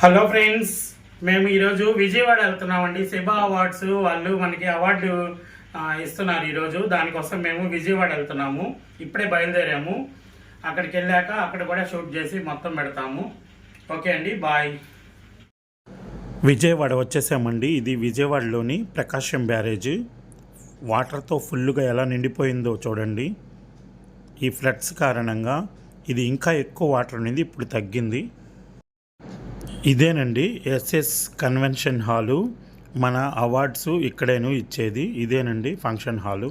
Hello friends మేము ఈరోజు విజయవాడ వెళ్తున్నామండి. సెబా అవార్డ్స్ వాళ్ళు మనకి అవార్డు ఇస్తున్నారు ఈరోజు. దానికోసం మేము విజయవాడ వెళ్తున్నాము. ఇప్పుడే బయలుదేరాము. అక్కడికి వెళ్ళాక అక్కడ కూడా షూట్ చేసి మొత్తం పెడతాము. ఓకే అండి బాయ్. విజయవాడ వచ్చేసామండి. ఇది విజయవాడలోని ప్రకాశం బ్యారేజ్. వాటర్తో ఫుల్గా ఎలా నిండిపోయిందో చూడండి. ఈ ఫ్లడ్స్ కారణంగా ఇది ఇంకా ఎక్కువ వాటర్ అనేది ఇప్పుడు తగ్గింది. ఇదేనండి ఎస్ఎస్ కన్వెన్షన్ హాలు. మన అవార్డ్స్ ఇక్కడేను ఇచ్చేది. ఇదేనండి ఫంక్షన్ హాలు.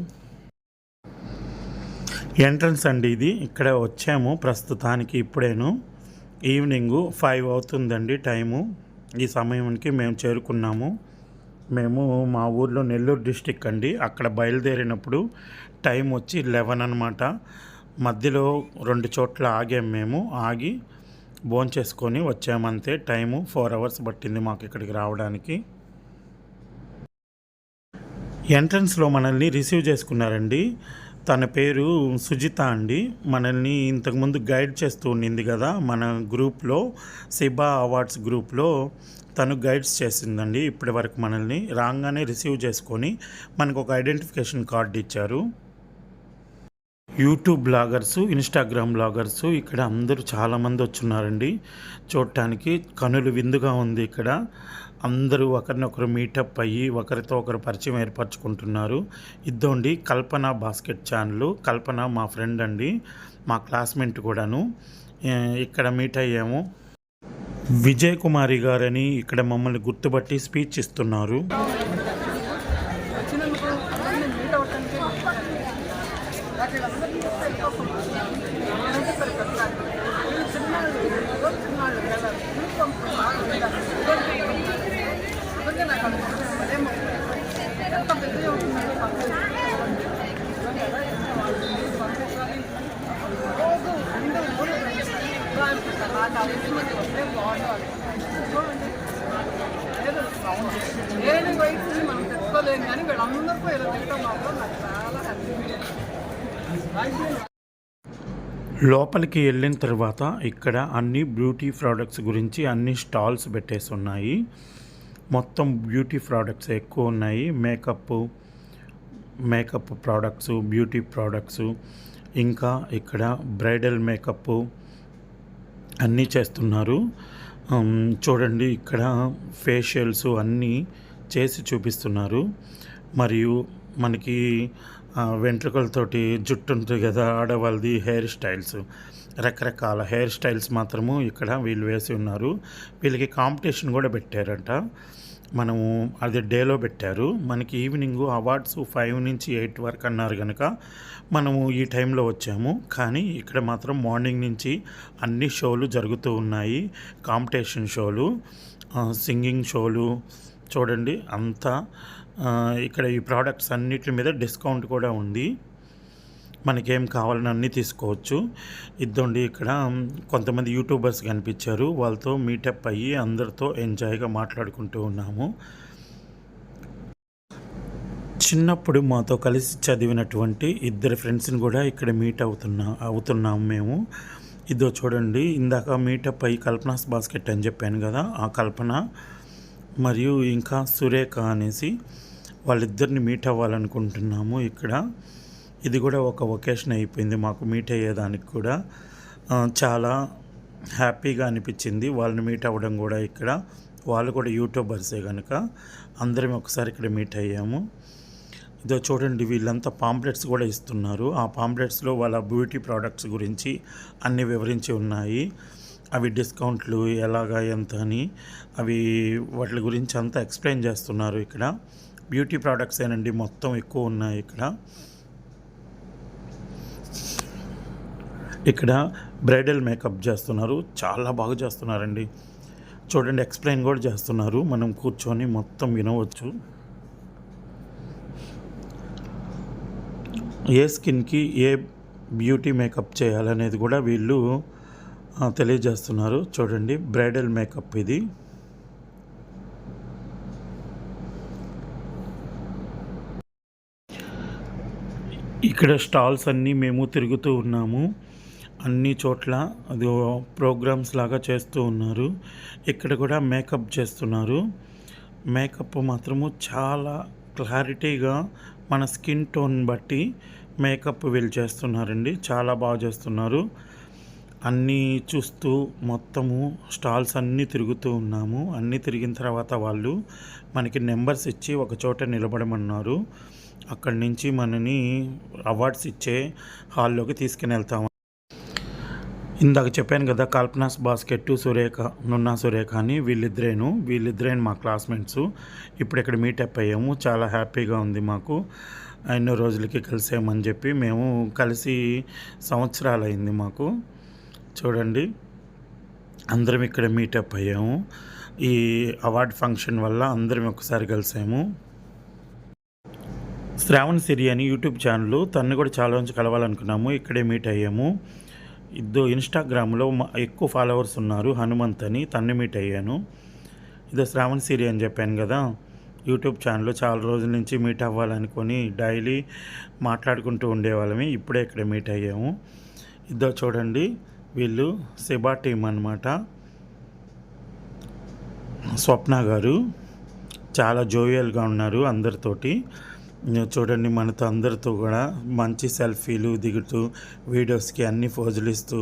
ఎంట్రన్స్ అండి ఇది. ఇక్కడ వచ్చాము ప్రస్తుతానికి ఇప్పుడేను. ఈవినింగ్ ఫైవ్ అవుతుందండి టైము. ఈ సమయానికి మేము చేరుకున్నాము. మేము మా ఊర్లో నెల్లూరు డిస్టిక్ అండి. అక్కడ బయలుదేరినప్పుడు టైం వచ్చి లెవెన్ అనమాట మధ్యలో రెండు చోట్ల ఆగాం మేము. ఆగి భోంచేసుకొని వచ్చామంతే టైము ఫోర్ అవర్స్ పట్టింది మాకు ఇక్కడికి రావడానికి. ఎంట్రన్స్లో మనల్ని రిసీవ్ చేసుకున్నారండి. తన పేరు సుజిత అండి. మనల్ని ఇంతకుముందు గైడ్ చేస్తూ ఉండింది కదా మన గ్రూప్లో సిబా అవార్డ్స్ గ్రూప్లో తను గైడ్స్ చేసిందండి. ఇప్పటి వరకు మనల్ని రాగానే రిసీవ్ చేసుకొని మనకు ఒక ఐడెంటిఫికేషన్ కార్డు ఇచ్చారు. యూట్యూబ్ బ్లాగర్స్ ఇన్స్టాగ్రామ్ బ్లాగర్స్ ఇక్కడ అందరూ చాలామంది వచ్చున్నారండి. చూడటానికి కనులు విందుగా ఉంది ఇక్కడ. అందరూ ఒకరినొకరు మీటప్ అయ్యి ఒకరితో ఒకరు పరిచయం ఏర్పరచుకుంటున్నారు. ఇద్దండి కల్పన బాస్కెట్ ఛానల్. కల్పన మా ఫ్రెండ్ అండి మా క్లాస్మేట్ కూడాను. ఇక్కడ మీట్ అయ్యాము. విజయ్ కుమారి గారని ఇక్కడ మమ్మల్ని గుర్తుపట్టి స్పీచ్ ఇస్తున్నారు వచ్చినందుకు అందరినీ మీట్ అవ్వటానికి నాకు వీళ్ళందరినీ చూస్తే ఎంతో సంతోషం. ఎవరైతే సరే పెద్దవాళ్ళు. వీళ్ళు చిన్నవాళ్ళు, ఏదో చిన్నవాళ్ళు కదా. యూనిఫామ్ బాగా ఉండాలి. నిజంగా నాకు అనిపిస్తుంది. అదే మొక్క. ఎంత పెద్దగా ఉంటుందంటే పక్కన. నిజంగా ఎలా చేసిన వాళ్ళు ఈ సంతోషాన్ని రోజు రెండు మూడు ఇలా అనిపిస్తుంది. నాకు ఆ విషయం వస్తే బాగుండాలి చూడండి ఏదో సౌండ్ లేని వయసుని మనం తెచ్చుకోలేము కానీ వీళ్ళందరికీ ఇలా తిట్టడం మాత్రం నాకు చాలా హ్యాపీ లోపలికి వెళ్ళిన తర్వాత ఇక్కడ అన్ని బ్యూటీ ప్రోడక్ట్స్ గురించి అన్ని స్టాల్స్ పెట్టేసి ఉన్నాయి మొత్తం బ్యూటీ ప్రోడక్ట్స్ ఎక్కువ ఉన్నాయి. Makeup makeup products beauty products ఇంకా ఇక్కడ బ్రైడల్ మేకప్ అన్నీ చేస్తున్నారు. చూడండి ఇక్కడ ఫేషియల్స్ అన్నీ చేసి చూపిస్తున్నారు. మరియు మనకి వెంట్రుకలతోటి జుట్టు ఉంటుంది కదా ఆడవాళ్ళది హెయిర్ స్టైల్స్ రకరకాల హెయిర్ స్టైల్స్ మాత్రము ఇక్కడ వీళ్ళు వేసి ఉన్నారు. వీళ్ళకి కాంపిటీషన్ కూడా పెట్టారంట. మనము అది డేలో పెట్టారు. మనకి ఈవినింగ్ అవార్డ్స్ ఫైవ్ నుంచి ఎయిట్ వరకు అన్నారు కనుక మనము ఈ టైంలో వచ్చాము. కానీ ఇక్కడ మాత్రం మార్నింగ్ నుంచి అన్ని షోలు జరుగుతూ ఉన్నాయి. కాంపిటీషన్ షోలు సింగింగ్ షోలు చూడండి అంతా ఇక్కడ ఈ ప్రోడక్ట్స్ అన్నిటి మీద డిస్కౌంట్ కూడా ఉంది. మనకేం కావాలని అన్నీ తీసుకోవచ్చు. ఇద్దండి ఇక్కడ కొంతమంది యూట్యూబర్స్ కనిపించారు. వాళ్ళతో మీటప్ అయ్యి అందరితో ఎంజాయ్గా మాట్లాడుకుంటూ ఉన్నాము. చిన్నప్పుడు మాతో కలిసి చదివినటువంటి ఇద్దరు ఫ్రెండ్స్ని కూడా ఇక్కడ మీట్ అవుతున్నా అవుతున్నాము మేము. ఇదో చూడండి ఇందాక మీటప్ అయ్యి కల్పనాస్ బాస్కెట్ అని చెప్పాను కదా ఆ కల్పన మరియు ఇంకా సురేఖ అనేసి వాళ్ళిద్దరిని మీట్ అవ్వాలనుకుంటున్నాము ఇక్కడ. ఇది కూడా ఒక ఒకేషన్ అయిపోయింది మాకు మీట్ అయ్యేదానికి కూడా. చాలా హ్యాపీగా అనిపించింది. వాళ్ళని మీట్ అవ్వడం కూడా ఇక్కడ. వాళ్ళు కూడా యూట్యూబర్సే కనుక అందరం ఒకసారి ఇక్కడ మీట్ అయ్యాము. ఇదో చూడండి వీళ్ళంతా పాంప్లెట్స్ కూడా ఇస్తున్నారు. ఆ పాంప్లెట్స్లో వాళ్ళ బ్యూటీ ప్రోడక్ట్స్ గురించి అన్ని వివరించి ఉన్నాయి. అవి డిస్కౌంట్లు ఎలాగా ఎంత అని. అవి వాటి గురించి అంతా ఎక్స్ప్లెయిన్ చేస్తున్నారు ఇక్కడ. బ్యూటీ ప్రోడక్ట్స్ ఏనండి మొత్తం ఎక్కువ ఉన్నాయి ఇక్కడ. ఇక్కడ బ్రైడల్ మేకప్ చేస్తున్నారు. చాలా బాగా చేస్తున్నారండి. చూడండి ఎక్స్ప్లెయిన్ కూడా చేస్తున్నారు. మనం కూర్చొని మొత్తం వినవచ్చు. ఏ స్కిన్కి ఏ బ్యూటీ మేకప్ చేయాలనేది కూడా వీళ్ళు తెలియజేస్తున్నారు. చూడండి బ్రైడల్ మేకప్ ఇది. ఇక్కడ స్టాల్స్ అన్నీ మేము తిరుగుతూ ఉన్నాము. అన్ని చోట్ల అది ప్రోగ్రామ్స్ లాగా చేస్తూ ఉన్నారు. ఇక్కడ కూడా మేకప్ చేస్తున్నారు. మేకప్ మాత్రము చాలా క్లారిటీగా మన స్కిన్ టోన్ బట్టి మేకప్ వీళ్ళు చేస్తున్నారండి. చాలా బాగా చేస్తున్నారు. అన్నీ చూస్తూ మొత్తము స్టాల్స్ అన్నీ తిరుగుతూ ఉన్నాము. అన్నీ తిరిగిన తర్వాత వాళ్ళు మనకి నెంబర్స్ ఇచ్చి ఒక చోట నిలబడమన్నారు. అక్కడి నుంచి మనని అవార్డ్స్ ఇచ్చే హాల్లోకి తీసుకుని వెళ్తాం ఇందాక చెప్పాను కదా కల్పనాస్ బాస్కెట్ సురేఖ నున్నా సురేఖ అని వీళ్ళిద్దరేను. వీళ్ళిద్దరేను మా క్లాస్మేట్స్. ఇప్పుడు ఇక్కడ మీటప్ అయ్యాము. చాలా హ్యాపీగా ఉంది మాకు. ఎన్నో రోజులకి కలిసామని చెప్పి మేము కలిసి సంవత్సరాలు అయింది మాకు. చూడండి అందరం ఇక్కడ మీటప్ అయ్యాము. ఈ అవార్డ్ ఫంక్షన్ వల్ల అందరం ఒకసారి కలిసాము. శ్రావణ్ సిరి అని యూట్యూబ్ ఛానల్ తన్ని కూడా చాలా నుంచి కలవాలనుకున్నాము. ఇక్కడే మీట్ అయ్యాము. ఇద్దరు ఇన్స్టాగ్రామ్లో మా- ఎక్కువ ఫాలోవర్స్ ఉన్నారు. హనుమంత్ అని తన్ని మీట్ అయ్యాను. ఇదో శ్రావణ్ సిరి అని చెప్పాను కదా. యూట్యూబ్ ఛానల్ చాలా రోజుల నుంచి మీట్ అవ్వాలనుకొని డైలీ మాట్లాడుకుంటూ ఉండేవాళ్ళమి. ఇప్పుడే ఇక్కడ మీట్ అయ్యాము. ఇదో చూడండి వీళ్ళు సెబా టీం అనమాట స్వప్న గారు చాలా జోవియల్గా ఉన్నారు అందరితోటి. చూడండి మనతో అందరితో కూడా మంచి సెల్ఫీలు దిగుతూ వీడియోస్కి అన్ని ఫోజులు ఇస్తూ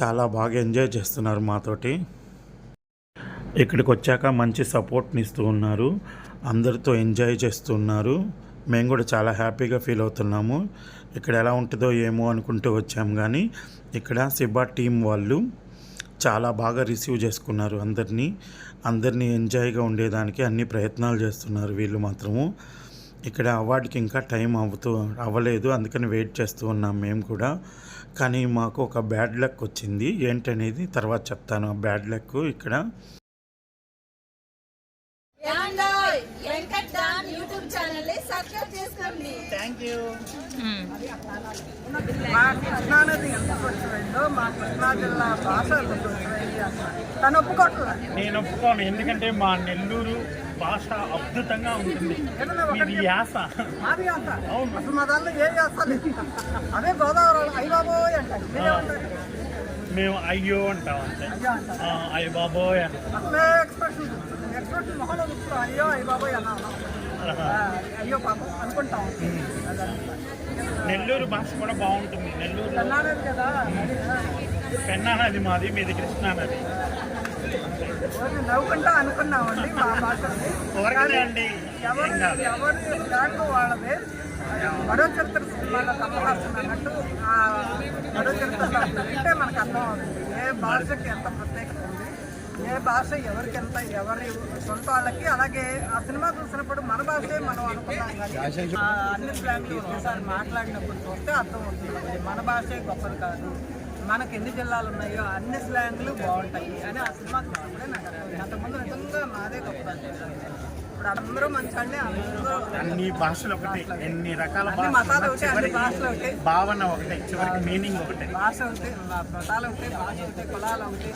చాలా బాగా ఎంజాయ్ చేస్తున్నారు మాతోటి. ఇక్కడికి వచ్చాక మంచి సపోర్ట్ని ఇస్తూ ఉన్నారు. అందరితో ఎంజాయ్ చేస్తున్నారు మేము కూడా చాలా హ్యాపీగా ఫీల్ అవుతున్నాము. ఇక్కడ ఎలా ఉంటుందో ఏమో అనుకుంటూ వచ్చాము కానీ ఇక్కడ సిబా టీం వాళ్ళు చాలా బాగా రిసీవ్ చేసుకున్నారు అందరినీ. అందరినీ ఎంజాయ్గా ఉండేదానికి అన్ని ప్రయత్నాలు చేస్తున్నారు వీళ్ళు మాత్రము. ఇక్కడ అవార్డుకి ఇంకా టైం అవుతూ అవ్వలేదు. అందుకని వెయిట్ చేస్తూ ఉన్నాం మేము కూడా. కానీ మాకు ఒక బ్యాడ్ లక్ వచ్చింది. ఏంటనేది తర్వాత చెప్తాను. ఆ బ్యాడ్ లక్ ఇక్కడ. ఏమండో వెంకట్ డాన్ యూట్యూబ్ ఛానల్ని సబ్స్క్రైబ్ చేసుకోండి. మా కృష్ణానది ఎంత స్వచ్ఛమైందో మా కృష్ణా జిల్లా భాష తను ఒప్పుకోవట్లేదు? నేను ఒప్పుకోను ఎందుకంటే మా నెల్లూరు భాష అద్భుతంగా ఉంటుంది. ఇది యాస. మాది అంత అసలు మా దాంట్లో ఏ చేస్తాను అదే గోదావరి అంటారు. మేము అయ్యో అంటాం అంతే. అయ్యో బాబోయ్ అసలే ఎక్స్ప్రెషన్ ఎక్స్ప్రెషన్ మొహంలో అయ్యో అయ్య బాబోయ్ అయ్యో పాపం అనుకుంటాం. నెల్లూరు భాష కూడా బాగుంటుంది. నెల్లూరు కదా. పెన్నా నది మాది మీది కృష్ణా నది నవ్వుకుంటా అనుకున్నామండి మా ఊరకనే అండి ఎవరి. ఎవరి వాళ్ళదే. మరో చరిత్ర సినిమాలో అన్నట్టు ఆ మరో చరిత్రలో అంటే మనకు అర్థం అవుతుంది. ఏ భాషకి ఎంత ప్రత్యేకత ఉంది ఏ భాష ఎవరికి ఎంత ఎవరి సొంత వాళ్ళకి. అలాగే ఆ సినిమా చూసినప్పుడు మన భాషే మనం అనుకున్నాం కానీ అన్ని స్లాంగ్లు ఒకసారి మాట్లాడినప్పుడు చూస్తే అర్థం అవుతుంది. మన భాషే గొప్పది కాదు. మనకి ఎన్ని జిల్లాలు ఉన్నాయో అన్ని స్లాంగ్లు బాగుంటాయి అని ఆ సినిమా చూసినప్పుడే నాకు అర్థం అంతకుముందు నిజంగా మాదే గొప్పది ఇప్పుడు అందరూ మంచి అండి అందరూ అన్ని భాషలు ఒకటే ఎన్ని రకాల మతాలు ఒకటే అన్ని భాషలు ఒకటే. భావన ఒకటే చివరికి మీనింగ్ ఒకటే. భాష ఒకటే మతాలు ఒకటే భాష ఒకటే కులాలు ఒకటే.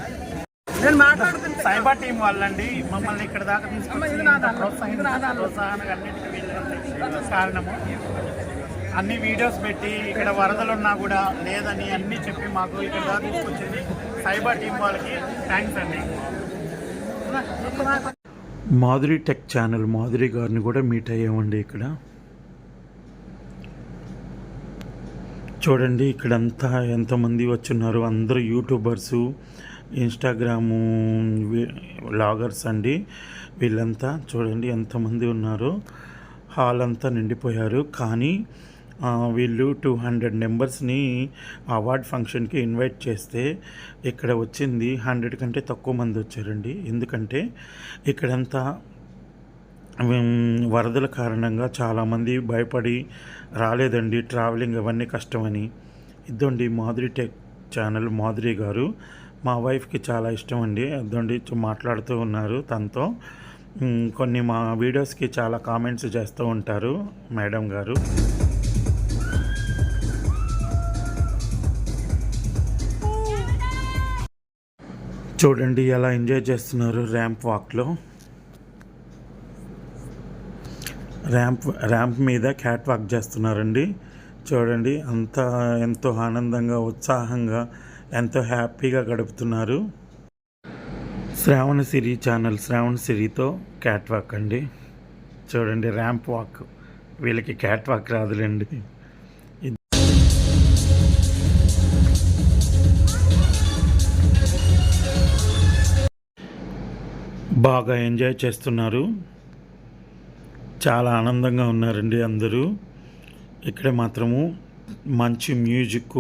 నేను మాట్లాడుతుంటే సైబా టీం వాళ్ళండి మమ్మల్ని ఇక్కడ దాకా అమ్మ, ఇది తీసుకొచ్చి నా ఇంత దాంట్లో, ప్రోత్సహించి ఇది నా దాంట్లో. ప్రోత్సాహానికి అన్నిటికీ వీళ్ళు కారణము. అన్ని వీడియోస్ పెట్టి ఇక్కడ వరదలు ఉన్నా కూడా లేదని అన్ని చెప్పి మాకు ఇక్కడ దాకా తీసుకొచ్చింది. సైబర్ టీం వాళ్ళకి థ్యాంక్స్ అండి. మాధురి టెక్ ఛానల్ మాధురి గారిని కూడా మీట్ అయ్యామండి ఇక్కడ. చూడండి ఇక్కడంతా ఎంతమంది వచ్చున్నారు. అందరూ యూట్యూబర్సు ఇన్స్టాగ్రాము లాగర్స్ అండి. వీళ్ళంతా చూడండి ఎంతమంది ఉన్నారు. హాల్ అంతా నిండిపోయారు. కానీ వీళ్ళు టూ హండ్రెడ్ నెంబర్స్ని అవార్డ్ ఫంక్షన్కి ఇన్వైట్ చేస్తే ఇక్కడ వచ్చింది హండ్రెడ్ కంటే తక్కువ మంది వచ్చారండి. ఎందుకంటే ఇక్కడంతా వరదల కారణంగా చాలామంది భయపడి రాలేదండి. ట్రావెలింగ్ అవన్నీ కష్టమని. ఇదండి మాధురి టెక్ ఛానల్ మాధురి గారు. మా వైఫ్కి చాలా ఇష్టం అండి అదండి మాట్లాడుతూ ఉన్నారు తనతో. కొన్ని మా వీడియోస్కి చాలా కామెంట్స్ చేస్తూ ఉంటారు మేడం గారు. చూడండి ఎలా ఎంజాయ్ చేస్తున్నారు ర్యాంప్ వాక్లో. ర్యాంప్ ర్యాంప్ మీద క్యాట్ వాక్ చేస్తున్నారండి. చూడండి అంత ఎంతో ఆనందంగా ఉత్సాహంగా ఎంతో హ్యాపీగా గడుపుతున్నారు. శ్రావణ సిరి ఛానల్ శ్రావణ సిరితో క్యాట్ వాక్ అండి. చూడండి ర్యాంప్ వాక్. వీళ్ళకి క్యాట్ వాక్ రాదులేండి. బాగా ఎంజాయ్ చేస్తున్నారు. చాలా ఆనందంగా ఉన్నారండి అందరూ. ఇక్కడ మాత్రము మంచి మ్యూజిక్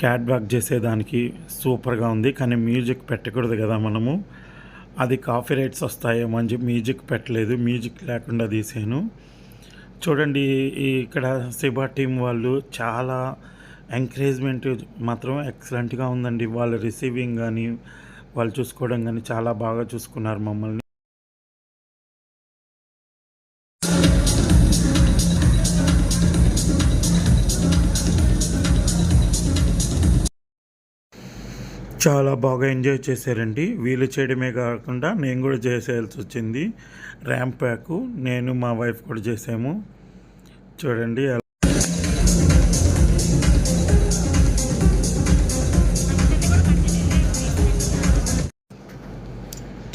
క్యాట్ చేసేదానికి సూపర్గా ఉంది. కానీ మ్యూజిక్ పెట్టకూడదు కదా మనము. అది కాఫీ రైట్స్ వస్తాయో మంచి మ్యూజిక్ పెట్టలేదు. మ్యూజిక్ లేకుండా తీసాను చూడండి ఇక్కడ సిబా టీం వాళ్ళు చాలా ఎంకరేజ్మెంట్ మాత్రం ఎక్సలెంట్గా ఉందండి. వాళ్ళ రిసీవింగ్ కానీ వాళ్ళు చూసుకోవడం కానీ చాలా బాగా చూసుకున్నారు మమ్మల్ని. చాలా బాగా ఎంజాయ్ చేశారండి. వీళ్ళు చేయడమే కాకుండా నేను కూడా చేసేయాల్సి వచ్చింది. ర్యాంప్ ప్యాక్ నేను మా వైఫ్ కూడా చేసాము. చూడండి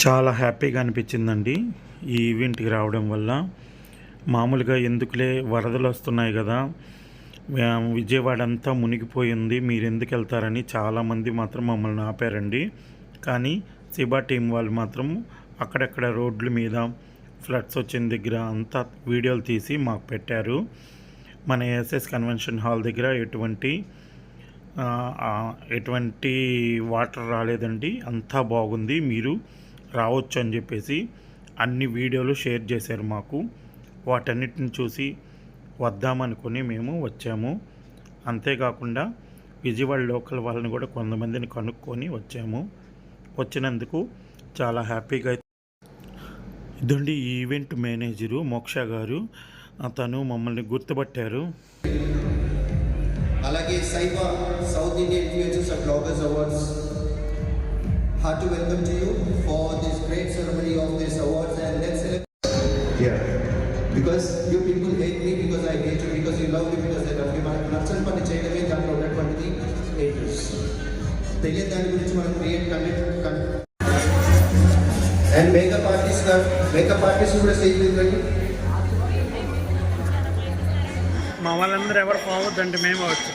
చాలా హ్యాపీగా అనిపించిందండి ఈ ఈవెంట్కి రావడం వల్ల. మామూలుగా ఎందుకులే వరదలు వస్తున్నాయి కదా. విజయవాడ అంతా మునిగిపోయింది మీరు ఎందుకు వెళ్తారని చాలామంది మాత్రం మమ్మల్ని ఆపారండి. కానీ సిబా టీం వాళ్ళు మాత్రం అక్కడక్కడ రోడ్ల మీద ఫ్లడ్స్ వచ్చిన దగ్గర అంతా వీడియోలు తీసి మాకు పెట్టారు. మన ఎస్ఎస్ కన్వెన్షన్ హాల్ దగ్గర ఎటువంటి ఎటువంటి వాటర్ రాలేదండి. అంతా బాగుంది. మీరు రావచ్చు అని చెప్పేసి అన్ని వీడియోలు షేర్ చేశారు మాకు. వాటన్నిటిని చూసి వద్దామనుకొని మేము వచ్చాము. అంతేకాకుండా విజయవాడ లోకల్ వాళ్ళని కూడా కొంతమందిని కనుక్కొని వచ్చాము. వచ్చినందుకు చాలా హ్యాపీగా ఇదండి ఈ ఈవెంట్ మేనేజరు మోక్ష గారు. అతను మమ్మల్ని గుర్తుపట్టారు. అలాగే cyber south Indian influencers and bloggers awards heart to welcome to you for this great ceremony of this awards and let's Yeah. Because you people hate me because I hate you, because you love me because I love you. మనకు నచ్చని పని చేయడమే దాంట్లో ఉన్నటువంటిది haters. తెలియని దాని గురించి మనం create content and makeup artist makeup artist కూడా స్టేజ్ మీద రండి మా వాళ్ళందరూ ఎవరు పోవద్దండి మేము వచ్చు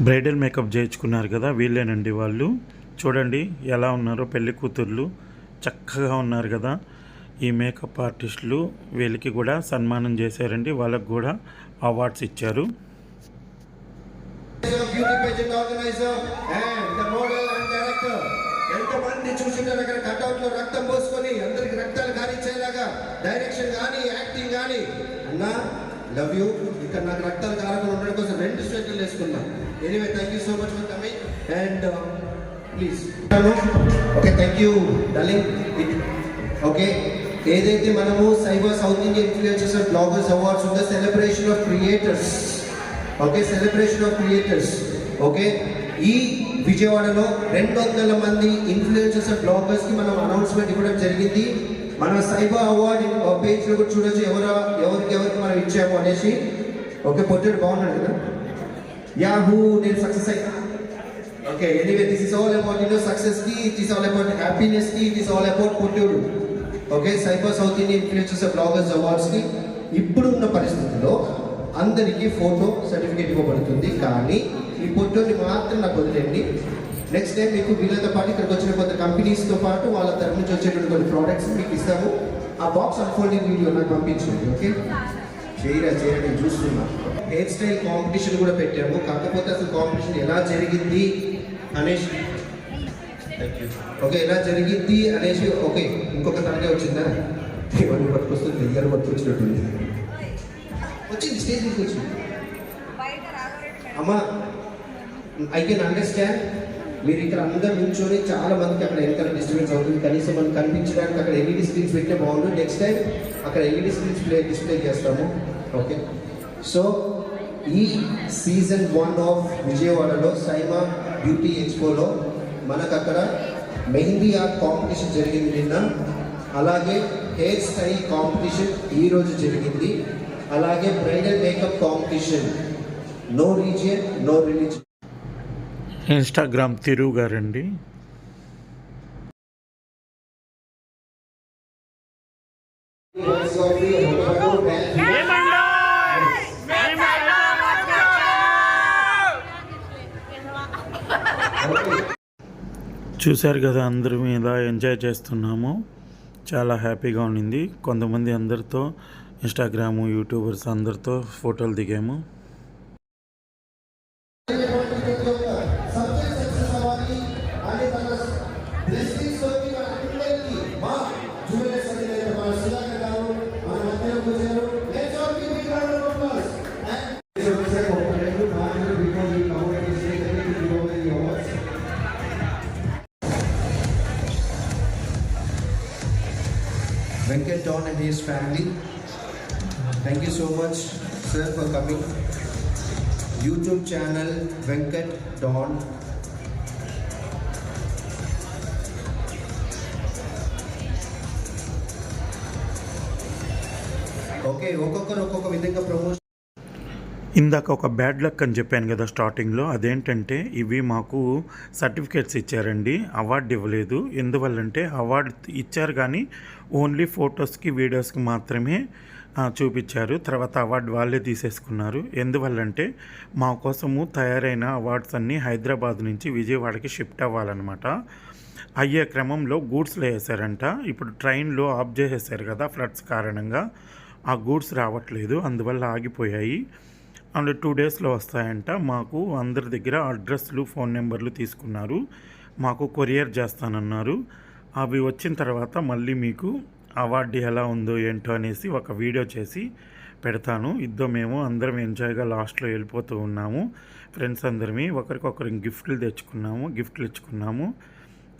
బ్రైడల్ మేకప్ చేయించుకున్నారు కదా వీళ్ళేనండి వాళ్ళు. చూడండి ఎలా ఉన్నారో పెళ్ళి కూతుర్లు. చక్కగా ఉన్నారు కదా. ఈ మేకప్ ఆర్టిస్టులు వీళ్ళకి కూడా సన్మానం చేశారండి. వాళ్ళకు కూడా అవార్డ్స్ ఇచ్చారు. ఎంతమంది చూసింటారు అక్కడ కట్అవుట్లో రక్తం పోసుకొని అందరికి రక్తాలు కానిచ్చేలాగా డైరెక్షన్ కానీ యాక్టింగ్ కానీ అన్నా లవ్ యూ ఇక్కడ నాకు రక్తాలు కారకుండా ఉండడం కోసం రెండు స్వెటర్లు వేసుకున్నా. Anyway thank you so much for coming and please okay thank you darling okay ఏదైతే మనము cyber south Indian influencers and bloggers awards ఉందో celebration of creators okay celebration of creators okay ఈ విజయవాడలో రెండు వందల మంది ఇన్ఫ్లుయెన్సర్స్ అండ్ మనం announcement ఇవ్వడం జరిగింది. మన సైబర్ అవార్డ్ పేజ్లో కూడా చూడొచ్చు. ఎవరు ఎవరికి ఎవరికి మనం ఇచ్చాము అనేసి. ఓకే పొట్టేడు బాగున్నాడు కదా? యాహూ నేను సక్సెస్ అయ్యా okay anyway this is all about you know సక్సెస్కి ఇట్ ఇస్ ఆల్ అబౌట్ హ్యాపీనెస్కి it is all about పొట్టేడు. Okay cyber south Indian influencers bloggers అవార్డ్స్కి ఇప్పుడు ఉన్న పరిస్థితుల్లో అందరికీ ఫోటో సర్టిఫికేట్ ఇవ్వబడుతుంది. కానీ ఈ ఫోటోని మాత్రం నాకు వదిలేండి నెక్స్ట్ టైం మీకు వీళ్ళతో పాటు ఇక్కడికి వచ్చిన కొంత కంపెనీస్తో పాటు వాళ్ళ తరఫు నుంచి వచ్చేటువంటి కొన్ని ప్రోడక్ట్స్ మీకు ఇస్తాము. ఆ బాక్స్ అన్ఫోల్డింగ్ వీడియో నాకు పంపించండి ఓకే? చేయరా చేయరా నేను చూస్తున్నా. హెయిర్ స్టైల్ కాంపిటీషన్ కూడా పెట్టాము. కాకపోతే అసలు కాంపిటీషన్ ఎలా జరిగింది అనేసి ఓకే ఎలా జరిగింది అనేసి ఓకే ఇంకొక తనకే వచ్చిందా? ఇవన్నీ పట్టుకొస్తుంది ఇద్దరు పట్టుకొచ్చినట్టుంది. వచ్చింది స్టేజ్ వచ్చింది. అమ్మా ఐ కెన్ అండర్స్టాండ్ మీరు ఇక్కడ అందరు నుంచొని చాలా మందికి అక్కడ ఎంత డిస్టర్బెన్స్ అవుతుంది. కనీసం మనం కనిపించడానికి అక్కడ ఎల్ఈడి స్క్రీన్స్ పెట్టే బాగుంటుంది నెక్స్ట్ టైం అక్కడ ఎల్ఈడి స్క్రీన్స్ ప్లే డిస్ప్లే చేస్తాము. ఓకే సో ఈ సీజన్ వన్ ఆఫ్ విజయవాడలో సైమా బ్యూటీ ఎక్స్పోలో మనకు అక్కడ మెహందీ ఆర్ట్ కాంపిటీషన్ జరిగింది నిన్న. అలాగే హెయిర్ స్టైల్ కాంపిటీషన్ ఈ రోజు జరిగింది. అలాగే bridal makeup competition no region no religion Instagram తిరుగు గారండి చూశారు కదా అందరి మీద ఎంజాయ్ చేస్తున్నాము. చాలా హ్యాపీగా ఉండింది. కొంతమంది అందరితో ఇన్స్టాగ్రాము యూట్యూబర్స్ అందరితో ఫోటోలు దిగాము. దృష్టి సోకి మన అందరికీ మా జూనియర్ సభ్యులైన మన సుధాకర్ గారు మన మధ్యలోకి వచ్చారు Venkat Don and his family, thank you so much, sir, for coming. YouTube channel Venkat Don okay ఒక్కొక్కరు ఒక్కొక్క విధంగా ప్రమోషన్ ఇందాక ఒక బ్యాడ్ లక్ అని చెప్పాను కదా స్టార్టింగ్లో అదేంటంటే ఇవి మాకు సర్టిఫికేట్స్ ఇచ్చారండి. అవార్డు ఇవ్వలేదు. ఎందువల్లంటే అవార్డు ఇచ్చారు కానీ ఓన్లీ ఫొటోస్కి వీడియోస్కి మాత్రమే చూపించారు. తర్వాత అవార్డు వాళ్ళే తీసేసుకున్నారు. ఎందువల్లంటే మా కోసము తయారైన అవార్డ్స్ అన్నీ హైదరాబాద్ నుంచి విజయవాడకి షిఫ్ట్ అవ్వాలన్నమాట. అయ్యే క్రమంలో గూడ్స్లో వేసారంట ఇప్పుడు ట్రైన్లో ఆఫ్ చేసేసారు కదా ఫ్లడ్స్ కారణంగా. ఆ గూడ్స్ రావట్లేదు అందువల్ల ఆగిపోయాయి. అండ్ టూ డేస్లో వస్తాయంట. మాకు అందరి దగ్గర అడ్రస్లు ఫోన్ నెంబర్లు తీసుకున్నారు. మాకు కొరియర్ చేస్తానన్నారు. అవి వచ్చిన తర్వాత మళ్ళీ మీకు అవార్డు ఎలా ఉందో ఏంటో అనేసి ఒక వీడియో చేసి పెడతాను. ఇద్దరు మేము అందరం ఎంజాయ్గా లాస్ట్లో వెళ్ళిపోతూ ఉన్నాము. ఫ్రెండ్స్ అందరమీ ఒకరికొకరు గిఫ్ట్లు తెచ్చుకున్నాము గిఫ్ట్లు ఇచ్చుకున్నాము.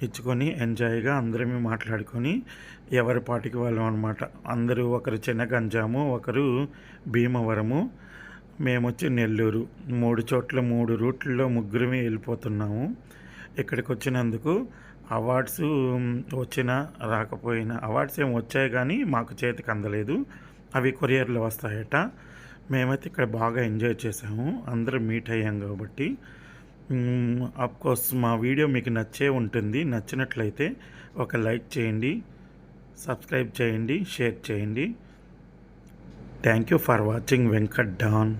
ఇచ్చుకొని ఎంజాయ్గా అందరమే మాట్లాడుకొని ఎవరి పాటికి వాళ్ళం అనమాట అందరూ ఒకరు చిన్నగంజాము ఒకరు భీమవరము. మేము వచ్చి నెల్లూరు. మూడు చోట్ల మూడు రూట్లలో ముగ్గురమే వెళ్ళిపోతున్నాము. ఇక్కడికి వచ్చినందుకు అవార్డ్స్ వచ్చినా రాకపోయినా అవార్డ్స్ ఏమి వచ్చాయి కానీ మాకు చేతికి అందలేదు. అవి కొరియర్లో వస్తాయట. మేమైతే ఇక్కడ బాగా ఎంజాయ్ చేసాము అందరం మీట్ అయ్యాం కాబట్టి. కోర్స్ మా వీడియో మీకు నచ్చే ఉంటుంది. నచ్చినట్లయితే ఒక లైక్ చేయండి సబ్స్క్రైబ్ చేయండి షేర్ చేయండి. Thank you for watching Venkat Don